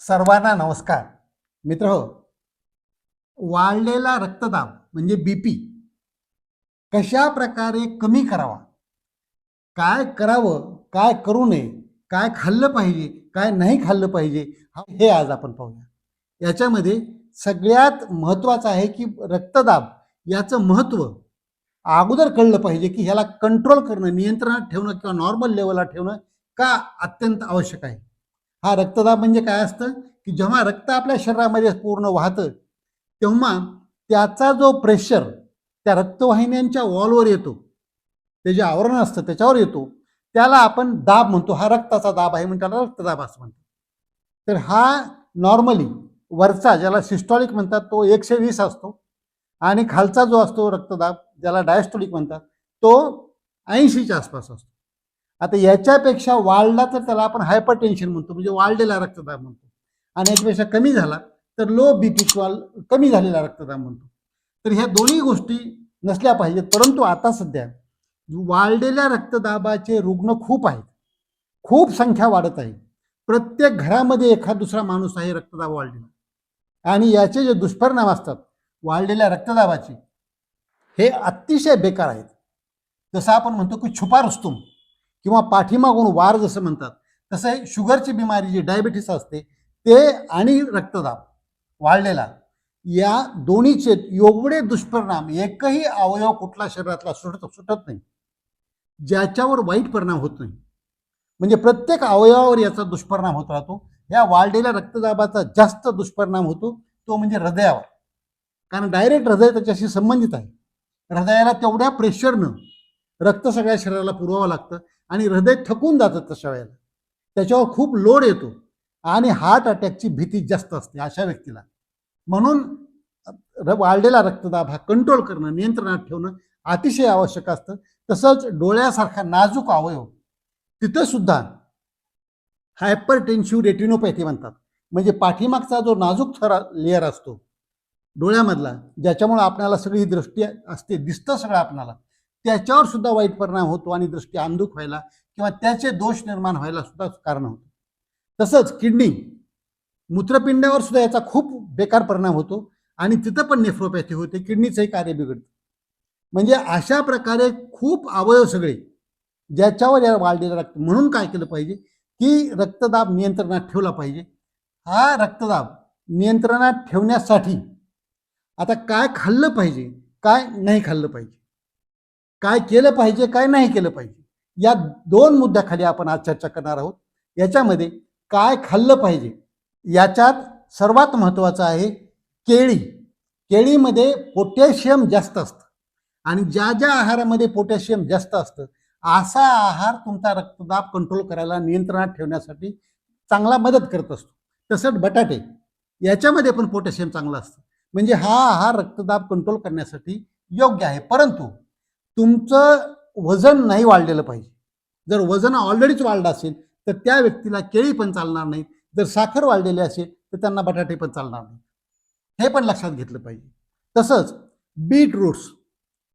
सर्वांना नमस्कार. मित्र हो वाढलेला रक्तदाब म्हणजे बीपी कशा प्रकारे कमी करावा? काय करावं? काय करू नये? काय खाल्लं पाहिजे? काय नाही खाल्लं पाहिजे? हे आज आपण पाहूया. याच्यामध्ये सगळ्यात महत्त्वाचं आहे की रक्तदाब याचं महत्त्व अगोदर कळलं पाहिजे की ह्याला कंट्रोल करणं नियंत्रणात ठेवणं किंवा नॉर्मल लेवलला ठेवणं का अत्यंत आवश्यक आहे? हा रक्तदाब म्हणजे काय असतं की जेव्हा रक्त आपल्या शरीरामध्ये पूर्ण वाहतं तेव्हा त्याचा जो प्रेशर त्या रक्तवाहिन्यांच्या वॉलवर येतो ते जे आवरण असतं त्याच्यावर येतो त्याला आपण दाब म्हणतो. हा रक्ताचा दाब आहे म्हणून त्याला रक्तदाब असं म्हणतो तर हा नॉर्मली वरचा ज्याला सिस्टॉलिक म्हणतात तो एकशे वीस असतो. आणि खालचा जो असतो रक्तदाब ज्याला डायस्टोलिक म्हणतात तो ऐंशीच्या आसपास असतो. आता याच्यापेक्षा वाढला तर त्याला आपण हायपर टेन्शन म्हणतो म्हणजे वाढलेला रक्तदाब म्हणतो. आणि याच्यापेक्षा कमी झाला तर लो बी पी किंवा कमी झालेला रक्तदाब म्हणतो. तर ह्या दोन्ही गोष्टी नसल्या पाहिजेत परंतु आता सध्या वाढलेल्या रक्तदाबाचे रुग्ण खूप आहेत. खूप संख्या वाढत आहे. प्रत्येक घरामध्ये एखाद दुसरा माणूस आहे रक्तदाब वाढलेला. आणि याचे जे दुष्परिणाम असतात वाढलेल्या रक्तदाबाची. हे अतिशय बेकार आहेत. जसं आपण म्हणतो की छुपा रुस्तुम किंवा पाठीमागून वार जसं म्हणतात तसं हे शुगरची बिमारी जी डायबिटीस असते ते आणि रक्तदाब वाढलेला या दोन्हीचे एवढे दुष्परिणाम एकही अवयव कुठला शरीरातला सुटत सुटत नाही. ज्याच्यावर वाईट परिणाम होत नाही. म्हणजे प्रत्येक अवयवावर याचा दुष्परिणाम होत राहतो. या वाढलेल्या रक्तदाबाचा जास्त दुष्परिणाम होतो तो म्हणजे हृदयावर. कारण डायरेक्ट हृदय त्याच्याशी संबंधित आहे. हृदयाला तेवढ्या प्रेशरनं रक्त सगळ्या शरीराला पुरवावं लागतं आणि हृदय थकून जातं तशा वेळेला. त्याच्यावर खूप लोड येतो आणि हार्ट अटॅकची भीती जास्त असते अशा व्यक्तीला. म्हणून र- वाढलेला रक्तदाब हा कंट्रोल करणं नियंत्रणात ठेवणं अतिशय आवश्यक असतं. तसंच डोळ्यासारखा नाजूक अवयव तिथं सुद्धा हायपर टेन्शिव्ह रेटिनोपॅथी म्हणतात. म्हणजे पाठीमागचा जो नाजूक थरा लेअर असतो डोळ्यामधला ज्याच्यामुळं आपल्याला सगळी दृष्टी असते दिसतं सगळं आपणाला त्याच्यावर सुद्धा वाईट परिणाम होतो आणि दृष्टी अंधुक व्हायला किंवा त्याचे दोष निर्माण व्हायला सुद्धा कारण होतं. तसंच किडनी मूत्रपिंडावर सुद्धा याचा खूप बेकार परिणाम होतो आणि तिथं पण नेफ्रोपॅथी होते किडनीचंही कार्य बिघडतं. म्हणजे अशा प्रकारे खूप अवयव सगळे ज्याच्यावर या वाढलेलं रक्त म्हणून काय केलं पाहिजे की रक्तदाब नियंत्रणात ठेवला पाहिजे. हा रक्तदाब नियंत्रणात ठेवण्यासाठी आता काय खाल्लं पाहिजे काय नाही खाल्लं पाहिजे? काय केलं पाहिजे काय नाही केलं पाहिजे? या दोन मुद्द्याखाली आपण आज चर्चा करणार आहोत. याच्यामध्ये काय खाल्लं पाहिजे? याच्यात सर्वात महत्त्वाचं आहे केळी. केळीमध्ये पोटॅशियम जास्त असतं. आणि ज्या ज्या आहारामध्ये पोटॅशियम जास्त असतं असा आहार तुमचा रक्तदाब कंट्रोल करायला नियंत्रणात ठेवण्यासाठी चांगला मदत करत असतो. तसंच बटाटे. याच्यामध्ये पण पोटॅशियम चांगलं असतं. म्हणजे हा आहार रक्तदाब कंट्रोल करण्यासाठी योग्य आहे. परंतु तुमचं वजन नाही वाढलेलं पाहिजे. जर वजन ऑलरेडीच वाढलं असेल तर त्या व्यक्तीला केळी पण चालणार नाही जर साखर वाढलेली असेल तर त्यांना बटाटे पण चालणार नाही हे पण लक्षात घेतलं पाहिजे. तसंच बीट रूट्स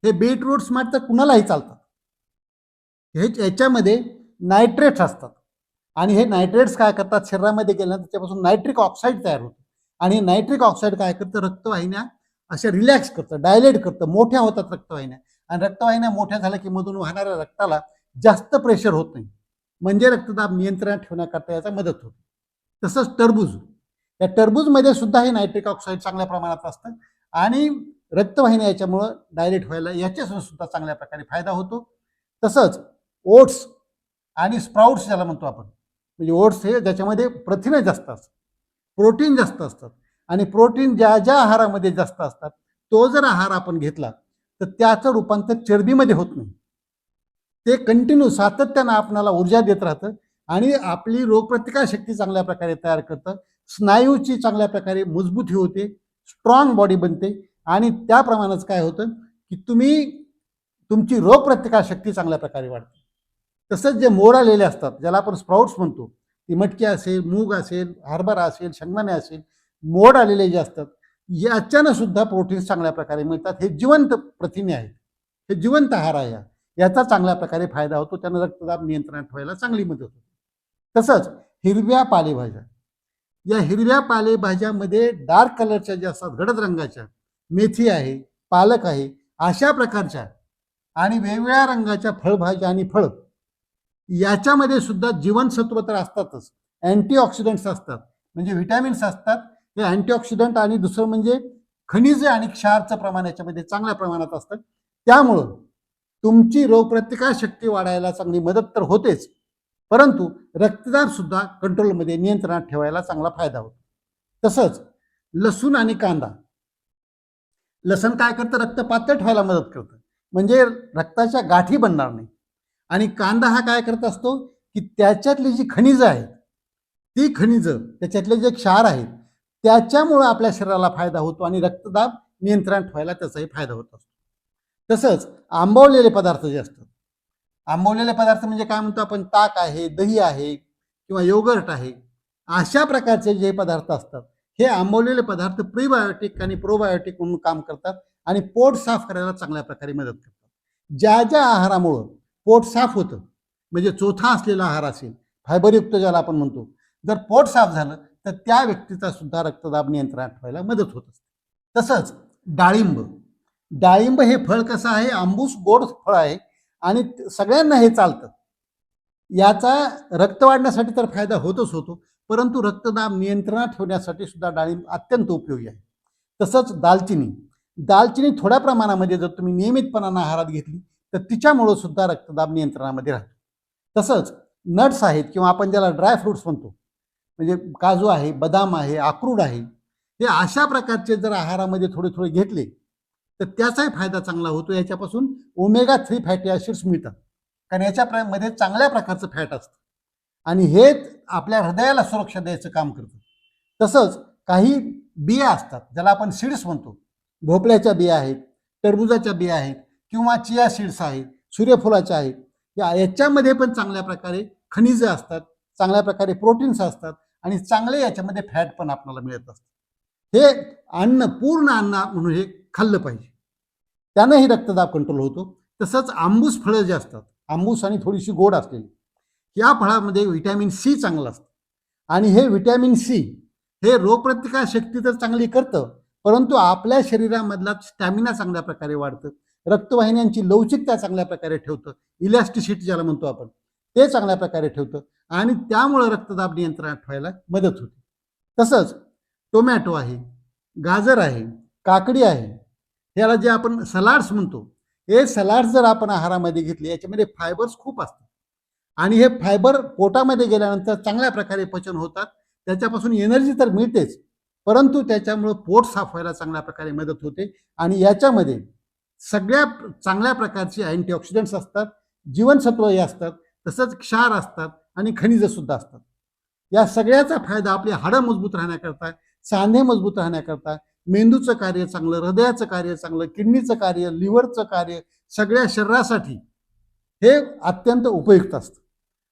हे बीट रूट्स मात्र कुणालाही चालतात. हे याच्यामध्ये नायट्रेट्स असतात. आणि हे नायट्रेट्स काय करतात? शरीरामध्ये गेल्यानंतर त्याच्यापासून नायट्रिक ऑक्साईड तयार होतं. आणि नायट्रिक ऑक्साईड काय करतं? रक्तवाहिन्या अशा रिलॅक्स करतं डायलेट करतं मोठ्या होतात रक्तवाहिन्या. आणि रक्तवाहिन्या मोठ्या झाल्या की मधून वाहणाऱ्या रक्ताला जास्त प्रेशर होत नाही. म्हणजे रक्तदाब नियंत्रणात ठेवण्याकरता याचा मदत होते. तसंच टरबूज. या टरबूजमध्ये सुद्धा हे नायट्रिक ऑक्साईड चांगल्या प्रमाणात असतं. आणि रक्तवाहिन्या याच्यामुळं डायलेट व्हायला याच्यासून सुद्धा चांगल्या प्रकारे फायदा होतो. तसंच ओट्स आणि स्प्राउट्स ज्याला म्हणतो आपण. म्हणजे ओट्स हे ज्याच्यामध्ये प्रथिने जास्त असतात. प्रोटीन जास्त असतात. आणि प्रोटीन ज्या ज्या आहारामध्ये जास्त असतात तो जर आहार आपण घेतला तर त्याचं रूपांतर चरबीमध्ये होत नाही. ते कंटिन्यू सातत्यानं आपणाला ऊर्जा देत राहतं आणि आपली रोगप्रतिकार शक्ती चांगल्या प्रकारे तयार करतं. स्नायूची चांगल्या प्रकारे मजबूती होते स्ट्रॉंग बॉडी बनते आणि त्याप्रमाणेच काय होतं की तुम्ही तुमची रोगप्रतिकार शक्ती चांगल्या प्रकारे वाढते. तसंच जे मोर आलेले असतात ज्याला आपण स्प्राउट्स म्हणतो ती मटकी असेल मूग असेल हरभरा असेल शेंगदाणे असेल मोड आलेले जे असतात याच्यानं सुद्धा प्रोटीन्स चांगल्या प्रकारे मिळतात. हे जिवंत प्रथिने आहेत. हे जिवंत आहार आहे याचा चांगल्या प्रकारे फायदा होतो. त्यानं रक्तदाब नियंत्रणात ठेवायला चांगली मदत होते. तसंच हिरव्या पालेभाज्या. या हिरव्या पालेभाज्यामध्ये डार्क कलरच्या ज्या असतात गडद रंगाच्या मेथी आहे पालक आहे अशा प्रकारच्या आणि वेगवेगळ्या रंगाच्या फळभाज्या आणि फळं याच्यामध्ये सुद्धा जीवनसत्व तर असतातच. अँटीऑक्सिडंट्स असतात. म्हणजे व्हिटॅमिन्स असतात. हे अँटीऑक्सिडंट आणि दुसरं म्हणजे खनिजे आणि क्षारचं प्रमाण याच्यामध्ये चांगल्या प्रमाणात असतं. त्यामुळं तुमची रोगप्रतिकार शक्ती वाढायला चांगली मदत तर होतेच. परंतु रक्तदाब सुद्धा कंट्रोलमध्ये नियंत्रणात ठेवायला चांगला फायदा होतो. तसंच लसूण आणि कांदा. लसण काय करतं? रक्त पातळ ठेवायला मदत करतं. म्हणजे रक्ताच्या गाठी बनणार नाही. आणि कांदा हा काय करत असतो की त्याच्यातली जी खनिजं आहेत ती खनिजं त्याच्यातले जे क्षार आहेत त्याच्यामुळं आपल्या शरीराला फायदा होतो आणि रक्तदाब नियंत्रण ठेवायला त्याचाही फायदा होत असतो. तसंच आंबवलेले पदार्थ जे असतात आंबवलेले पदार्थ म्हणजे काय म्हणतो आपण? ताक आहे दही आहे किंवा योगर्ट आहे. अशा प्रकारचे जे पदार्थ असतात हे आंबवलेले पदार्थ प्रीबायोटिक आणि प्रोबायोटिक म्हणून काम करतात आणि पोट साफ करायला चांगल्या प्रकारे मदत करतात. ज्या ज्या आहारामुळं पोट साफ होतं. म्हणजे चोथा असलेला आहार असेल फायबरयुक्त ज्याला आपण म्हणतो जर पोट साफ झालं तर त्या व्यक्तीचा सुद्धा रक्तदाब नियंत्रणात ठेवायला मदत होत असते. तसंच डाळिंब. डाळिंब हे फळ कसं आहे? आंबूस गोड फळ आहे आणि सगळ्यांना हे चालतं. याचा रक्त वाढण्यासाठी तर फायदा होतच होतो परंतु रक्तदाब नियंत्रणात ठेवण्यासाठी सुद्धा डाळिंब अत्यंत उपयोगी आहे. तसंच दालचिनी. दालचिनी थोड्या प्रमाणामध्ये जर तुम्ही नियमितपणानं आहारात घेतली तर तिच्यामुळं सुद्धा रक्तदाब नियंत्रणामध्ये राहतो. तसंच नट्स आहेत किंवा आपण ज्याला ड्राय फ्रुट्स म्हणतो म्हणजे काजू आहे बदाम आहे अक्रूड आहे हे अशा प्रकारचे जर आहारामध्ये थोडे थोडे घेतले तर त्याचाही फायदा चांगला होतो. याच्यापासून ओमेगा थ्री फॅटी ॲसिड्स मिळतात. कारण याच्या मध्ये चांगल्या प्रकारचं फॅट असतं. आणि हे आपल्या हृदयाला सुरक्षा द्यायचं काम करतं. तसंच काही बिया असतात ज्याला आपण सीड्स म्हणतो. भोपळ्याच्या बिया आहेत टरबुजाच्या बिया आहेत किंवा चिया सीड्स आहेत सूर्यफुलाच्या आहेत या याच्यामध्ये पण चांगल्या प्रकारे खनिजं असतात चांगल्या प्रकारे प्रोटीन्स असतात आणि चांगले याच्यामध्ये फॅट पण आपल्याला मिळत असतं हे अन्न पूर्ण अन्न म्हणून हे खाल्लं पाहिजे. त्यानंही रक्तदाब कंट्रोल होतो. तसंच आंबूस फळं जे असतात आंबूस आणि थोडीशी गोड असलेली या फळामध्ये व्हिटॅमिन सी चांगलं असतं. आणि हे व्हिटॅमिन सी हे रोगप्रतिकार शक्ती तर चांगली करतं परंतु आपल्या शरीरामधला स्टॅमिना चांगल्या प्रकारे वाढतं. रक्तवाहिन्यांची लवचिकता चांगल्या प्रकारे ठेवतं. इलॅस्टिसिटी ज्याला म्हणतो आपण ते चांगल्या प्रकारे ठेवतं. आणि त्यामुळं रक्तदाब नियंत्रणात ठेवायला मदत होते. तसंच टोमॅटो आहे गाजर आहे काकडी आहे ह्याला जे आपण सलाड्स म्हणतो हे सलाड्स जर आपण आहारामध्ये घेतले याच्यामध्ये फायबर्स खूप असतात. आणि हे फायबर पोटामध्ये गेल्यानंतर चांगल्या प्रकारे पचन होतात. त्याच्यापासून एनर्जी तर मिळतेच परंतु त्याच्यामुळं पोट साफ व्हायला चांगल्या प्रकारे मदत होते. आणि याच्यामध्ये सगळ्या चांगल्या प्रकारचे अँटीऑक्सिडंट्स असतात जीवनसत्वही असतात तसंच क्षार असतात आणि खनिज सुद्धा असतात. या सगळ्याचा फायदा आपली हाडं मजबूत राहण्याकरता सांधे मजबूत राहण्याकरता मेंदूचं कार्य चांगलं हृदयाचं कार्य चांगलं किडनीचं कार्य लिव्हरचं कार्य सगळ्या शरीरासाठी हे अत्यंत उपयुक्त असतं.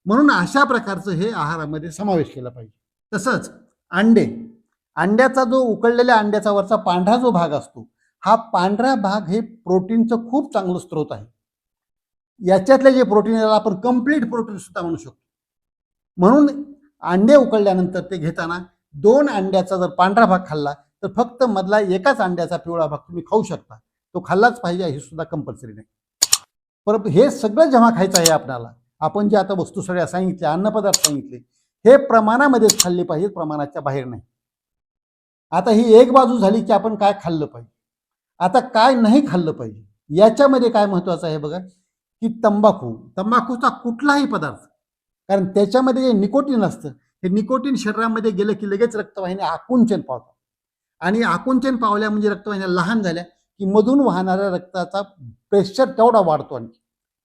म्हणून अशा प्रकारचं हे आहारामध्ये समावेश केला पाहिजे. तसंच अंडे. अंड्याचा जो उकळलेल्या अंड्याचा वरचा पांढरा जो भाग असतो हा पांढरा भाग हे प्रोटीनचं खूप चांगलं स्रोत आहे. याच्यातले जे प्रोटीन याला आपण कंप्लीट प्रोटीन सुद्धा म्हणू शकतो. म्हणून अंडे उकळल्यानंतर ते घेताना दोन अंड्याचा जर पांढरा भाग खाल्ला तर फक्त मधला एकाच अंड्याचा पिवळा भाग तुम्ही खाऊ शकता. तो खाल्लाच पाहिजे हे सुद्धा कंपल्सरी नाही. परंतु हे सगळं जेव्हा खायचं आहे आपल्याला. आपण जे आता वस्तू सगळ्या सांगितल्या अन्नपदार्थ सांगितले हे प्रमाणामध्येच खाल्ले पाहिजेत प्रमाणाच्या बाहेर नाही. आता ही एक बाजू झाली की आपण काय खाल्लं पाहिजे? आता काय नाही खाल्लं पाहिजे? याच्यामध्ये काय महत्वाचं आहे बघा? की तंबाखू तंबाखूचा कुठलाही पदार्थ कारण त्याच्यामध्ये जे निकोटीन असतं हे निकोटीन शरीरामध्ये गेलं की लगेच रक्तवाहिन्या आकुंचन पावतात. आणि आकुंचन पावल्या म्हणजे रक्तवाहिन्या लहान झाल्या की मधून वाहणाऱ्या रक्ताचा प्रेशर तेवढा वाढतो आणखी.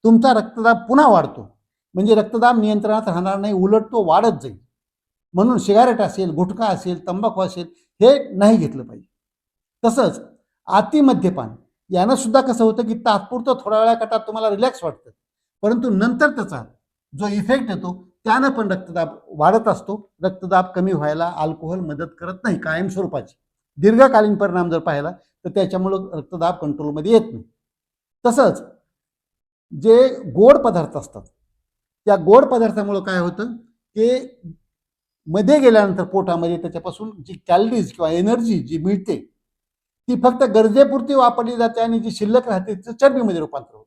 तुमचा रक्तदाब पुन्हा वाढतो. म्हणजे रक्तदाब नियंत्रणात राहणार नाही उलट तो वाढत जाईल. म्हणून सिगारेट असेल गुटखा असेल तंबाखू असेल हे नाही घेतलं पाहिजे. तसंच अतिमद्यपान. यानं सुद्धा कसं होतं की तात्पुरतं थोड्या वेळाकरता तुम्हाला रिलॅक्स वाटतं. परंतु नंतर त्याचा जो इफेक्ट येतो त्यानं पण रक्तदाब वाढत असतो. रक्तदाब कमी व्हायला अल्कोहोल मदत करत नाही कायम स्वरूपाची दीर्घकालीन परिणाम जर पाहिला तर त्याच्यामुळं रक्तदाब कंट्रोलमध्ये येत नाही. तसंच जे गोड पदार्थ असतात त्या गोड पदार्थामुळं काय होतं की मध्ये गेल्यानंतर पोटामध्ये त्याच्यापासून जी कॅलरीज किंवा एनर्जी जी मिळते ती फक्त गरजेपुरती वापरली जाते आणि जी शिल्लक राहते तिचं चरबीमध्ये रूपांतर होतं.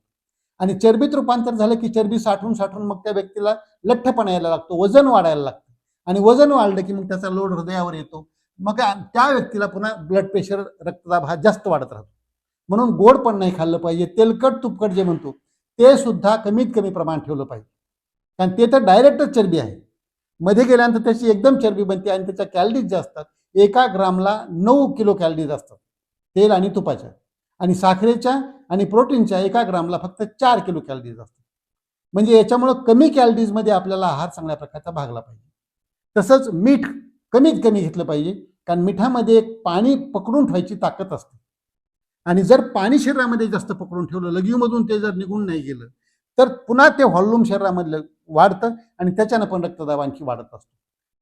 आणि चरबीत रूपांतर झालं की चरबी साठून साठून मग त्या व्यक्तीला लठ्ठपणा यायला लागतो वजन वाढायला लागतं. आणि वजन वाढलं की मग त्याचा लोड हृदयावर येतो. मग त्या व्यक्तीला पुन्हा ब्लड प्रेशर रक्तदाब हा जास्त वाढत राहतो. म्हणून गोड पण नाही खाल्लं पाहिजे तेलकट तुपकट जे म्हणतो ते सुद्धा कमीत कमी प्रमाण ठेवलं पाहिजे. कारण ते तर डायरेक्टच चरबी आहे. मध्ये गेल्यानंतर त्याची एकदम चरबी बनते आणि त्याच्या कॅलरीज ज्या असतात एका ग्रामला नऊ किलो कॅलरीज असतात. तेल आणि तुपाच्या आणि साखरेच्या आणि प्रोटीनच्या एका ग्रामला फक्त चार किलो कॅलरीज असतात. म्हणजे याच्यामुळं कमी कॅलरीजमध्ये आपल्याला आहार चांगल्या प्रकारचा भागला पाहिजे. तसंच मीठ कमीत कमी घेतलं पाहिजे कारण मिठामध्ये एक पाणी पकडून ठेवायची ताकद असते. आणि जर पाणी शरीरामध्ये जास्त पकडून ठेवलं लगीमधून ते जर निघून नाही गेलं तर पुन्हा ते व्हॉल्यूम शरीरामधलं वाढतं आणि त्याच्यानं पण रक्तदाब आणखी वाढत असतो.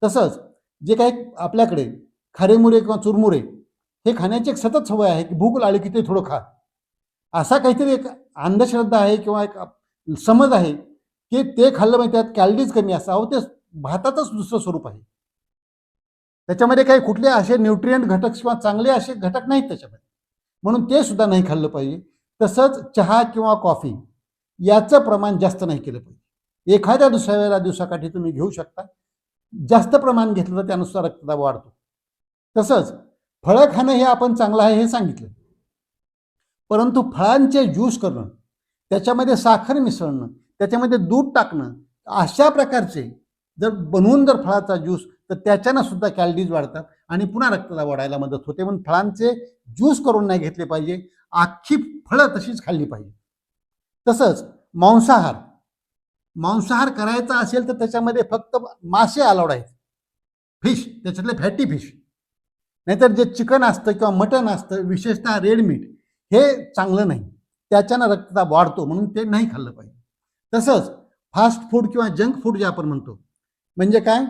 तसंच जे काही आपल्याकडे खारेमुरे किंवा चुरमुरे हे खाण्याची एक सतत सवय आहे की भूक लागली की ते थोडं खा. असा काहीतरी एक अंधश्रद्धा आहे किंवा एक समज आहे की ते खाल्लं म्हणजे त्यात कॅलरीज कमी असावं ते भाताचंच दुसरं स्वरूप आहे. त्याच्यामध्ये काही कुठले असे न्यूट्रियंट घटक किंवा चांगले असे घटक नाहीत त्याच्यामध्ये. म्हणून ते सुद्धा नाही खाल्लं पाहिजे. तसंच चहा किंवा कॉफी याचं प्रमाण जास्त नाही केलं पाहिजे. एखाद्या दुसऱ्या वेळेला दिवसाकाठी तुम्ही घेऊ शकता. जास्त प्रमाण घेतलं तर त्यानुसार रक्तदाब वाढतो. तसंच फळं खाणं हे आपण चांगलं आहे हे सांगितलं. परंतु फळांचे ज्यूस करणं त्याच्यामध्ये साखर मिसळणं त्याच्यामध्ये दूध टाकणं अशा प्रकारचे जर बनवून जर फळाचा ज्यूस तर त्याच्यानं सुद्धा कॅलरीज वाढतात आणि पुन्हा रक्तदाब वाढायला मदत होते. म्हणून फळांचे ज्यूस करून नाही घेतले पाहिजे. अख्खी फळं तशीच खाल्ली पाहिजे. तसंच मांसाहार मांसाहार करायचा असेल तर त्याच्यामध्ये फक्त मासे अलाउड आहेत. फिश त्याच्यातले फॅटी फिश नाहीतर जे चिकन असतं किंवा मटण असतं विशेषतः रेड मीठ हे चांगलं नाही. त्याच्यानं रक्तदाब वाढतो म्हणून ते नाही खाल्लं पाहिजे. तसंच फास्ट फूड किंवा जंक फूड जे आपण म्हणतो म्हणजे काय?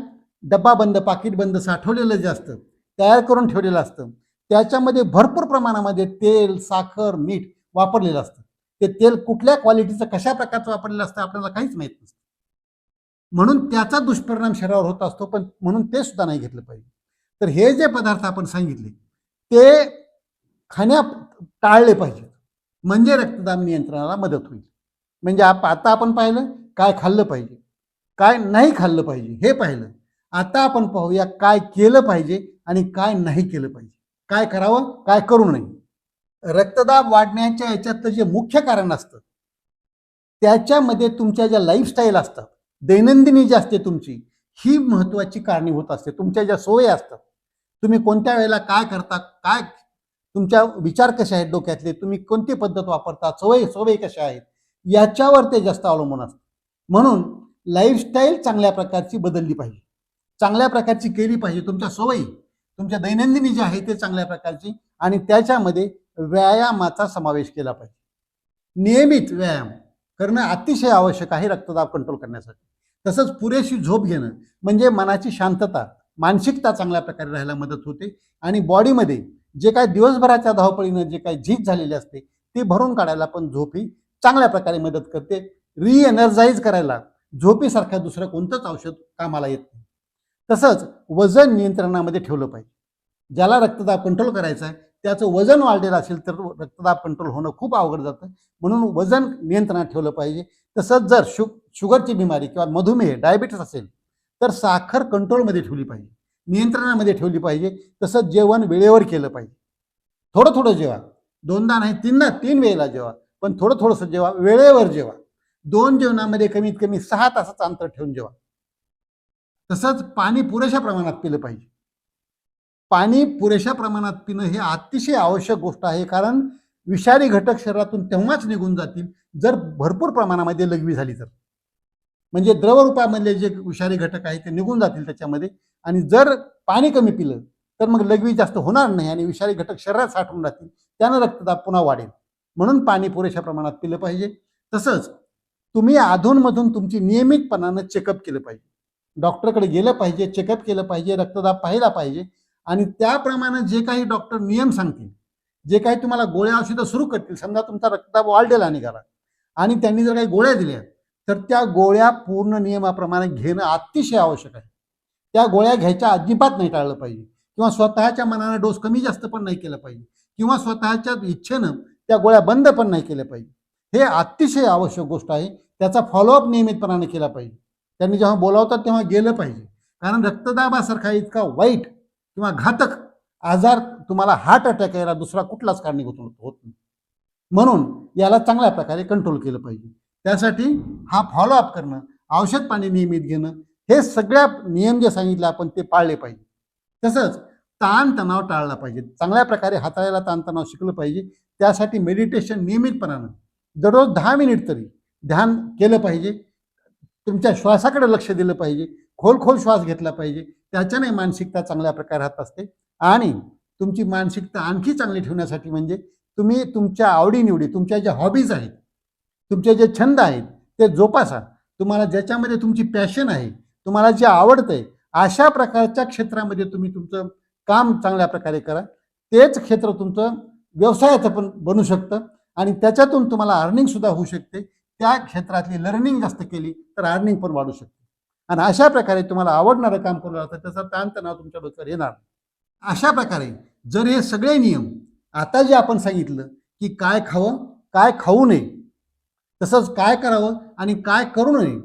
डब्बा बंद पाकिट बंद साठवलेलं जे असतं तयार करून ठेवलेलं असतं त्याच्यामध्ये भरपूर प्रमाणामध्ये तेल साखर मीठ वापरलेलं असतं. ते तेल कुठल्या क्वालिटीचं कशा प्रकारचं वापरलेलं असतं आपल्याला काहीच माहीत नसतं. म्हणून त्याचा दुष्परिणाम शरीरावर होत असतो पण म्हणून ते सुद्धा नाही घेतलं पाहिजे. तर हे जे पदार्थ आपण सांगितले ते खाण्या टाळले पाहिजेत. म्हणजे रक्तदाब नियंत्रणाला मदत होईल. म्हणजे आप आता आपण पाहिलं काय खाल्लं पाहिजे काय नाही खाल्लं पाहिजे हे पाहिलं. आता आपण पाहूया काय केलं पाहिजे आणि काय नाही केलं पाहिजे. काय करावं काय करू नये. रक्तदाब वाढण्याच्या याच्यातलं जे मुख्य कारण असतं त्याच्यामध्ये तुमच्या ज्या लाईफस्टाईल असतात दैनंदिनी जी असते तुमची ही महत्वाची कारणीभूत असते. तुमच्या ज्या सवयी असतात तुम्ही कोणत्या वेळेला काय करता काय तुमच्या विचार कसे आहेत डोक्यातले तुम्ही कोणती पद्धत वापरता सवयी सवयी कशा आहेत याच्यावर ते जास्त अवलंबून असतं. म्हणून लाईफस्टाईल चांगल्या प्रकारची बदलली पाहिजे. चांगल्या प्रकारची केली पाहिजे. तुमच्या सवयी तुमच्या दैनंदिनी जे आहे ते चांगल्या प्रकारची आणि त्याच्यामध्ये व्यायामाचा समावेश केला पाहिजे. नियमित व्यायाम करणं अतिशय आवश्यक आहे रक्तदाब कंट्रोल करण्यासाठी. तसंच पुरेशी झोप घेणं म्हणजे मनाची शांतता मानसिकता चांगल्या प्रकारे राहायला मदत होते आणि बॉडीमध्ये जे काय दिवसभराच्या धावपळीनं जे काही झीज झालेली असते ती भरून काढायला पण झोप ही चांगल्या प्रकारे मदत करते. रिएनर्जाईज करायला झोपेसारखं दुसरं कोणतंच औषध कामाला येत नाही. तसंच वजन नियंत्रणामध्ये ठेवलं पाहिजे. ज्याला रक्तदाब कंट्रोल करायचा आहे त्याचं वजन वाढलेलं असेल तर रक्तदाब कंट्रोल होणं खूप अवघड जातं. म्हणून वजन नियंत्रणात ठेवलं पाहिजे. तसंच जर शु शुगरची बिमारी किंवा मधुमेह डायबिटीस असेल तर साखर कंट्रोलमध्ये ठेवली पाहिजे. नियंत्रणामध्ये ठेवली पाहिजे. तसंच जेवण वेळेवर केलं पाहिजे. थोडं थोडं जेवा. दोनदा नाही तीनदा तीन वेळेला जेवा. पण थोडं थोडंसं जेवा. वेळेवर जेवा. दोन जेवणामध्ये कमीत कमी सहा तासाचं अंतर ठेवून जेवा. तसंच पाणी पुरेशा प्रमाणात पिलं पाहिजे. पाणी पुरेशा प्रमाणात पिणं हे अतिशय आवश्यक गोष्ट आहे कारण विषारी घटक शरीरातून तेव्हाच निघून जातील जर भरपूर प्रमाणामध्ये लघवी झाली तर. म्हणजे द्रवरूपामधले जे विषारी घटक आहेत ते निघून जातील त्याच्यामध्ये आणि जर पाणी कमी पिलं तर मग लघवी जास्त होणार नाही आणि विषारी घटक शरीरात साठवून राहतील त्यानं रक्तदाब पुन्हा वाढेल. म्हणून पाणी पुरेशा प्रमाणात पिलं पाहिजे. तसंच तुम्ही अधूनमधून तुमची नियमितपणानं चेकअप केलं पाहिजे. डॉक्टरकडे गेलं पाहिजे चेकअप केलं पाहिजे रक्तदाब पाहिला पाहिजे आणि त्याप्रमाणे जे काही डॉक्टर नियम सांगतील जे काही तुम्हाला गोळ्या औषधं सुरू करतील समजा तुमचा रक्तदाब वाढलेला निघाला आणि त्यांनी जर काही गोळ्या दिल्या तर त्या गोळ्या पूर्ण नियमाप्रमाणे घेणं अतिशय आवश्यक आहे. त्या गोळ्या घ्यायच्या अजिबात नाही टाळलं पाहिजे. किंवा स्वतःच्या मनानं डोस कमी जास्त पण नाही केलं पाहिजे. किंवा स्वतःच्या इच्छेनं त्या गोळ्या बंद पण नाही केल्या पाहिजे. हे अतिशय आवश्यक गोष्ट आहे. त्याचा फॉलोअप नियमितपणाने केला पाहिजे. त्यांनी जेव्हा बोलावतात तेव्हा गेलं पाहिजे. कारण रक्तदाबासारखा इतका वाईट किंवा घातक आजार तुम्हाला हार्ट अटॅक यायला दुसरा कुठलाच कारणीभूत होत नाही. म्हणून याला चांगल्या प्रकारे कंट्रोल केलं पाहिजे. त्यासाठी हा फॉलोअप करणं औषध पाणी नियमित घेणं हे सगळ्या नियम जे सांगितले आपण ते पाळले पाहिजे. तसंच ताणतणाव टाळला पाहिजे. चांगल्या प्रकारे हाताळायला ताणतणाव शिकलं पाहिजे. त्यासाठी मेडिटेशन नियमितपणानं दररोज दहा मिनिट तरी ध्यान केलं पाहिजे. तुमच्या श्वासाकडे लक्ष दिलं पाहिजे. खोल खोल श्वास घेतला पाहिजे. त्याच्याने मानसिकता चांगल्या प्रकारे राहत असते. आणि तुमची मानसिकता आणखी चांगली ठेवण्यासाठी म्हणजे तुम्ही तुमच्या आवडीनिवडी तुमच्या ज्या हॉबीज आहेत तुमचे जे छंद आहेत ते जोपासा. तुम्हाला ज्याच्यामध्ये तुमची पॅशन आहे तुम्हाला जे आवडतंय अशा प्रकारच्या क्षेत्रामध्ये तुम्ही तुमचं काम चांगल्या प्रकारे करा. तेच क्षेत्र तुमचं व्यवसायाचं पण बनू शकतं. आणि त्याच्यातून तुम्हाला अर्निंग सुद्धा होऊ शकते. त्या क्षेत्रातली लर्निंग जास्त केली तर अर्निंग पण वाढू शकते. आणि अशा प्रकारे तुम्हाला आवडणारं काम करू लागतं त्याचा ताणतणाव तुमच्या डोक्यावर येणार अशा प्रकारे जर हे सगळे नियम आता जे आपण सांगितलं की काय खावं काय खाऊ नये तसंच काय करावं आणि काय करू नये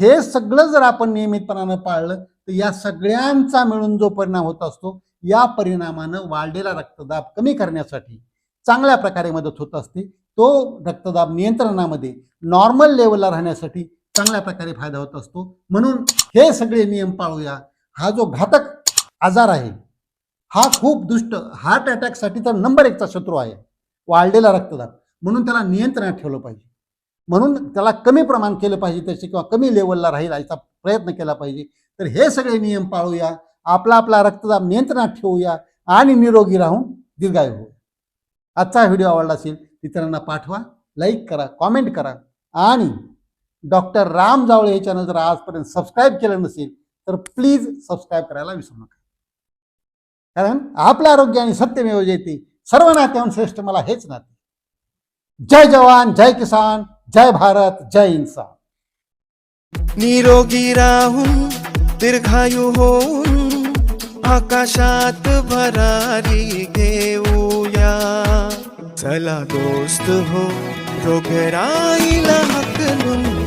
हे सगळं जर आपण नियमितपणानं पाळलं तर या सगळ्यांचा मिळून जो परिणाम होत असतो या परिणामानं वाढलेला रक्तदाब कमी करण्यासाठी चांगल्या प्रकारे मदत होत असते. तो रक्तदाब नियंत्रणामध्ये नॉर्मल लेवलला राहण्यासाठी चांगल्या प्रकारे फायदा होत असतो. म्हणून हे सगळे नियम पाळूया. हा जो घातक आजार आहे हा खूप दुष्ट हार्ट अटॅकसाठी तर नंबर एकचा शत्रू आहे. वाढलेला रक्तदाब. म्हणून त्याला नियंत्रणात ठेवलं पाहिजे. म्हणून त्याला कमी प्रमाण केलं पाहिजे त्याचे किंवा कमी लेवलला राहील याचा प्रयत्न केला पाहिजे. तर हे सगळे नियम पाळूया. आपला आपला रक्तदाब नियंत्रणात ठेवूया आणि निरोगी राहून दीर्घायू होऊ. आजचा व्हिडिओ आवडला असेल इतरांना पाठवा लाईक करा कॉमेंट करा आणि डॉक्टर राम जावळे याच्यानं चॅनल जर आजपर्यंत सबस्क्राईब केलं नसेल तर प्लीज सबस्क्राईब करायला विसरू नका. कारण आपलं आरोग्य आणि सत्यमेव जयते. सर्व नात्याहून श्रेष्ठ मला हेच नाते. जय जवान जय किसान जय भारत जय इन्सान. निरोगी राहून दीर्घायू होऊन आकाशात भरारी घेऊया. चला दोस्त हो रोगराईला हकलून